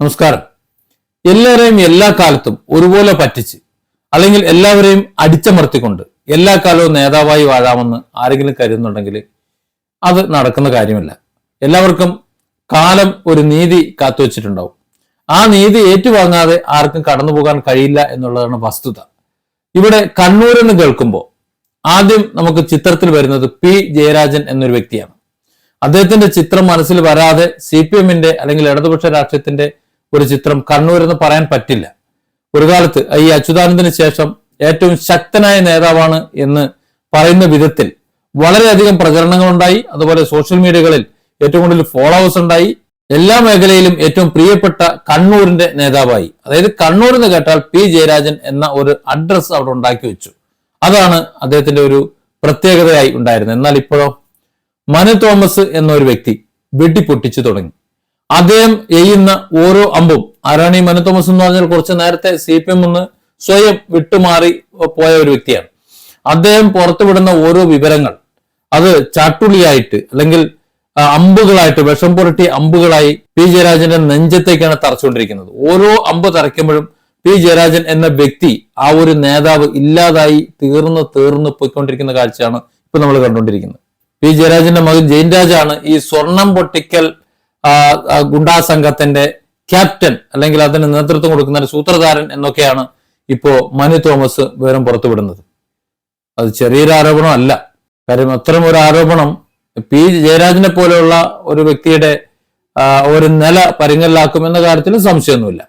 നമസ്കാരം. എല്ലാവരെയും എല്ലാ കാലത്തും ഒരുപോലെ പറ്റിച്ച് അല്ലെങ്കിൽ എല്ലാവരെയും അടിച്ചമർത്തിക്കൊണ്ട് എല്ലാ കാലവും നേതാവായി വാഴാമെന്ന് ആരെങ്കിലും കരുതുന്നുണ്ടെങ്കിൽ അത് നടക്കുന്ന കാര്യമല്ല. എല്ലാവർക്കും കാലം ഒരു നീതി കാത്തുവച്ചിട്ടുണ്ടാവും ആ നീതി ഏറ്റുവാങ്ങാതെ ആർക്കും കടന്നു പോകാൻ കഴിയില്ല എന്നുള്ളതാണ് വസ്തുത. ഇവിടെ കണ്ണൂർ എന്ന് കേൾക്കുമ്പോൾ ആദ്യം നമുക്ക് ചിത്രത്തിൽ വരുന്നത് പി ജയരാജൻ എന്നൊരു വ്യക്തിയാണ്. അദ്ദേഹത്തിന്റെ ചിത്രം മനസ്സിൽ വരാതെ സി പി എമ്മിന്റെ അല്ലെങ്കിൽ ഇടതുപക്ഷ രാഷ്ട്രീയത്തിന്റെ ഒരു ചിത്രം കണ്ണൂർ എന്ന് പറയാൻ പറ്റില്ല. ഒരു കാലത്ത് ഈ അച്യുതാനന്ദന് ശേഷം ഏറ്റവും ശക്തനായ നേതാവാണ് എന്ന് പറയുന്ന വിധത്തിൽ വളരെയധികം പ്രചരണങ്ങൾ ഉണ്ടായി അതുപോലെ സോഷ്യൽ മീഡിയകളിൽ ഏറ്റവും കൂടുതൽ ഫോളോവേഴ്സ് ഉണ്ടായി. എല്ലാ മേഖലയിലും ഏറ്റവും പ്രിയപ്പെട്ട കണ്ണൂരിന്റെ നേതാവായി. അതായത് കണ്ണൂർ എന്ന് കേട്ടാൽ പി ജയരാജൻ എന്ന ഒരു അഡ്രസ് അവിടെ ഉണ്ടാക്കി വെച്ചു. അതാണ് അദ്ദേഹത്തിന്റെ ഒരു പ്രത്യേകതയായി ഉണ്ടായിരുന്നത്. എന്നാൽ ഇപ്പോഴോ മനു തോമസ് എന്നൊരു വ്യക്തി വെട്ടിപ്പൊട്ടിച്ചു തുടങ്ങി. അദ്ദേഹം എയ്യുന്ന ഓരോ അമ്പും. ആരാണ് മനു തോമസ് എന്ന് പറഞ്ഞാൽ കുറച്ച് നേരത്തെ സി പി എം ഒന്ന് സ്വയം വിട്ടുമാറി പോയ ഒരു വ്യക്തിയാണ്. അദ്ദേഹം പുറത്തുവിടുന്ന ഓരോ വിവരങ്ങൾ അത് ചാട്ടുളിയായിട്ട് അല്ലെങ്കിൽ അമ്പുകളായിട്ട് വിഷം പുരട്ടി അമ്പുകളായി പി ജയരാജന്റെ നെഞ്ചത്തേക്കാണ് തറച്ചുകൊണ്ടിരിക്കുന്നത്. ഓരോ അമ്പ് തറയ്ക്കുമ്പോഴും പി ജയരാജൻ എന്ന വ്യക്തി ആ ഒരു നേതാവ് ഇല്ലാതായി തീർന്ന് തീർന്ന് പോയിക്കൊണ്ടിരിക്കുന്ന കാഴ്ചയാണ് ഇപ്പൊ നമ്മൾ കണ്ടുകൊണ്ടിരിക്കുന്നത്. പി ജയരാജന്റെ മകൻ ജയൻ രാജാണ് ഈ സ്വർണം പൊട്ടിക്കൽ ഗുണ്ടാ സംഘത്തിന്റെ ക്യാപ്റ്റൻ അല്ലെങ്കിൽ അതിന് നേതൃത്വം കൊടുക്കുന്ന ഒരു സൂത്രധാരൻ എന്നൊക്കെയാണ് ഇപ്പോ മനു തോമസ് വിവരം പുറത്തുവിടുന്നത്. അത് ചെറിയൊരു ആരോപണം അല്ല. കാര്യം അത്തരം ഒരു ആരോപണം പി ജയരാജനെ പോലെയുള്ള ഒരു വ്യക്തിയുടെ ഒരു നില പരിങ്ങലിലാക്കുമെന്ന കാര്യത്തിൽ സംശയമൊന്നുമില്ല.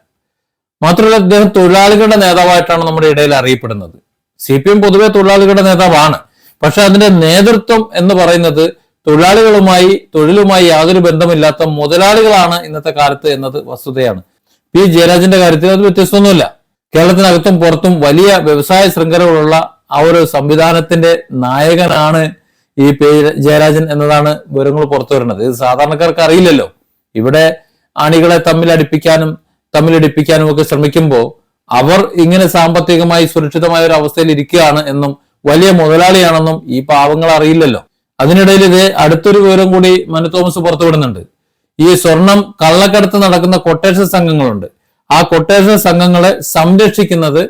മാത്രമല്ല അദ്ദേഹം തൊഴിലാളികളുടെ നേതാവായിട്ടാണ് നമ്മുടെ ഇടയിൽ അറിയപ്പെടുന്നത്. സി പി എം പൊതുവെ തൊഴിലാളികളുടെ നേതാവാണ്. പക്ഷെ അതിന്റെ നേതൃത്വം എന്ന് പറയുന്നത് തൊഴിലാളികളുമായി തൊഴിലുമായി യാതൊരു ബന്ധമില്ലാത്ത മുതലാളികളാണ് ഇന്നത്തെ കാലത്ത് എന്നത് വസ്തുതയാണ്. പി. ജയരാജന്റെ കാര്യത്തിൽ അത് വ്യത്യസ്തമൊന്നുമില്ല. കേരളത്തിനകത്തും പുറത്തും വലിയ വ്യവസായ ശൃംഖലകളുള്ള ആ ഒരു സംവിധാനത്തിന്റെ നായകനാണ് ഈ പി. ജയരാജൻ എന്നതാണ് വിവരങ്ങൾ പുറത്തു വരുന്നത്. ഇത് സാധാരണക്കാർക്ക് അറിയില്ലല്ലോ. ഇവിടെ അണികളെ തമ്മിൽ അടുപ്പിക്കാനും തമ്മിലടിപ്പിക്കാനും ഒക്കെ ശ്രമിക്കുമ്പോൾ അവർ ഇങ്ങനെ സാമ്പത്തികമായി സുരക്ഷിതമായ ഒരു അവസ്ഥയിൽ ഇരിക്കുകയാണ് എന്നും വലിയ മുതലാളിയാണെന്നും ഈ പാവങ്ങൾ അറിയില്ലല്ലോ. അതിനിടയിൽ ഇത് അടുത്തൊരു വിവരം കൂടി മനു തോമസ് പുറത്തുവിടുന്നുണ്ട്. ഈ സ്വർണം കള്ളക്കടത്ത് നടക്കുന്ന കൊട്ടേഷൻ സംഘങ്ങളുണ്ട്. ആ കൊട്ടേഷൻ സംഘങ്ങളെ സംരക്ഷിക്കുന്നത്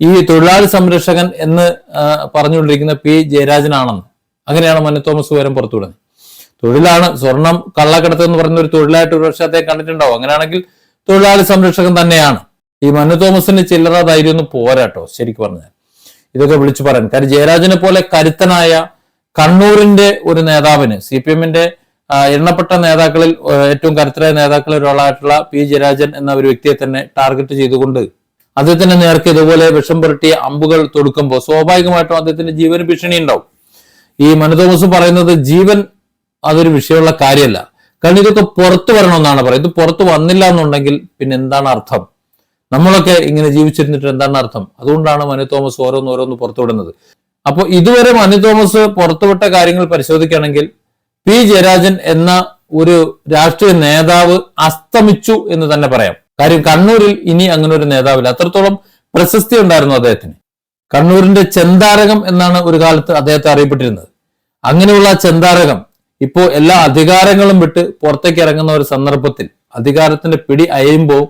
ഈ തൊഴിലാളി സംരക്ഷകൻ എന്ന് പറഞ്ഞുകൊണ്ടിരിക്കുന്ന പി ജയരാജനാണെന്ന്. അങ്ങനെയാണ് മനു തോമസ് വിവരം പുറത്തുവിടുന്നത്. തൊഴിലാണ് സ്വർണം കള്ളക്കടത്ത് എന്ന് പറയുന്ന ഒരു തൊഴിലായിട്ട് ഒരു വർഷത്തെ കണ്ടിട്ടുണ്ടാവും. അങ്ങനെയാണെങ്കിൽ തൊഴിലാളി സംരക്ഷകൻ തന്നെയാണ്. ഈ മനു തോമസിന് ചില്ലറ ധൈര്യം ഒന്നും പോരാട്ടോ ശരിക്കും പറഞ്ഞാൽ. ഇതൊക്കെ വിളിച്ചു പറയാൻ. കാര്യം ജയരാജനെ പോലെ കരുത്തനായ കണ്ണൂരിന്റെ ഒരു നേതാവിന് സി പി എമ്മിന്റെ എണ്ണപ്പെട്ട നേതാക്കളിൽ ഏറ്റവും കരുത്തരായ നേതാക്കളിൽ ഒരാളായിട്ടുള്ള പി ജയരാജൻ എന്ന ഒരു വ്യക്തിയെ തന്നെ ടാർഗറ്റ് ചെയ്തുകൊണ്ട് അദ്ദേഹത്തിന്റെ നേർക്ക് ഇതുപോലെ വിഷം പുരട്ടിയ അമ്പുകൾ തൊടുക്കുമ്പോൾ സ്വാഭാവികമായിട്ടും അദ്ദേഹത്തിന്റെ ജീവന് ഭീഷണി ഉണ്ടാവും. ഈ മനു തോമസ് പറയുന്നത് ജീവൻ അതൊരു വിഷയമുള്ള കാര്യമല്ല. കാരണം ഇതൊക്കെ പുറത്തു വരണമെന്നാണ് പറയുന്നത്. ഇത് പുറത്തു വന്നില്ല എന്നുണ്ടെങ്കിൽ പിന്നെ എന്താണ് അർത്ഥം? നമ്മളൊക്കെ ഇങ്ങനെ ജീവിച്ചിരുന്നിട്ട് എന്താണ് അർത്ഥം? അതുകൊണ്ടാണ് മനു തോമസ് ഓരോന്ന് ഓരോന്ന് പുറത്തുവിടുന്നത്. അപ്പോൾ ഇതുവരെ മനു തോമസ് പുറത്തുവിട്ട കാര്യങ്ങൾ പരിശോധിക്കുകയാണെങ്കിൽ പി ജയരാജൻ എന്ന ഒരു രാഷ്ട്രീയ നേതാവ് അസ്തമിച്ചു എന്ന് തന്നെ പറയാം. കാര്യം കണ്ണൂരിൽ ഇനി അങ്ങനെ ഒരു നേതാവില്ല. അത്രത്തോളം പ്രശസ്തി ഉണ്ടായിരുന്നു അദ്ദേഹത്തിന്. കണ്ണൂരിന്റെ ചെന്താരകം എന്നാണ് ഒരു കാലത്ത് അദ്ദേഹത്തെ അറിയപ്പെട്ടിരുന്നത്. അങ്ങനെയുള്ള ചെന്താരകം ഇപ്പോ എല്ലാ അധികാരങ്ങളും വിട്ട് പുറത്തേക്ക് ഇറങ്ങുന്ന ഒരു സന്ദർഭത്തിൽ അധികാരത്തിന്റെ പിടി അയയുമ്പോൾ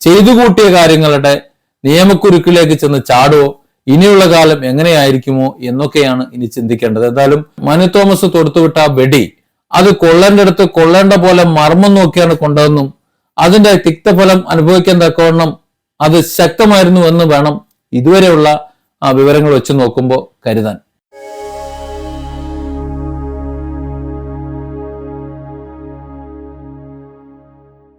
ചെയ്തു കൂട്ടിയ കാര്യങ്ങളുടെ നിയമക്കുരുക്കിലേക്ക് ചെന്ന് ചാടുവോ? ഇനിയുള്ള കാലം എങ്ങനെയായിരിക്കുമോ എന്നൊക്കെയാണ് ഇനി ചിന്തിക്കേണ്ടത്. എന്തായാലും മനു തോമസ് തൊടുത്തുവിട്ട വെടി അത് കൊള്ളേണ്ട അടുത്ത് കൊള്ളേണ്ട പോലെ മർമ്മം നോക്കിയാണ് കൊണ്ടതെന്നും അതിന്റെ തിക്തഫലം അനുഭവിക്കാൻ തക്കവണ്ണം അത് ശക്തമായിരുന്നു എന്ന് വേണം ഇതുവരെയുള്ള വിവരങ്ങൾ വെച്ച് നോക്കുമ്പോൾ കരുതാൻ.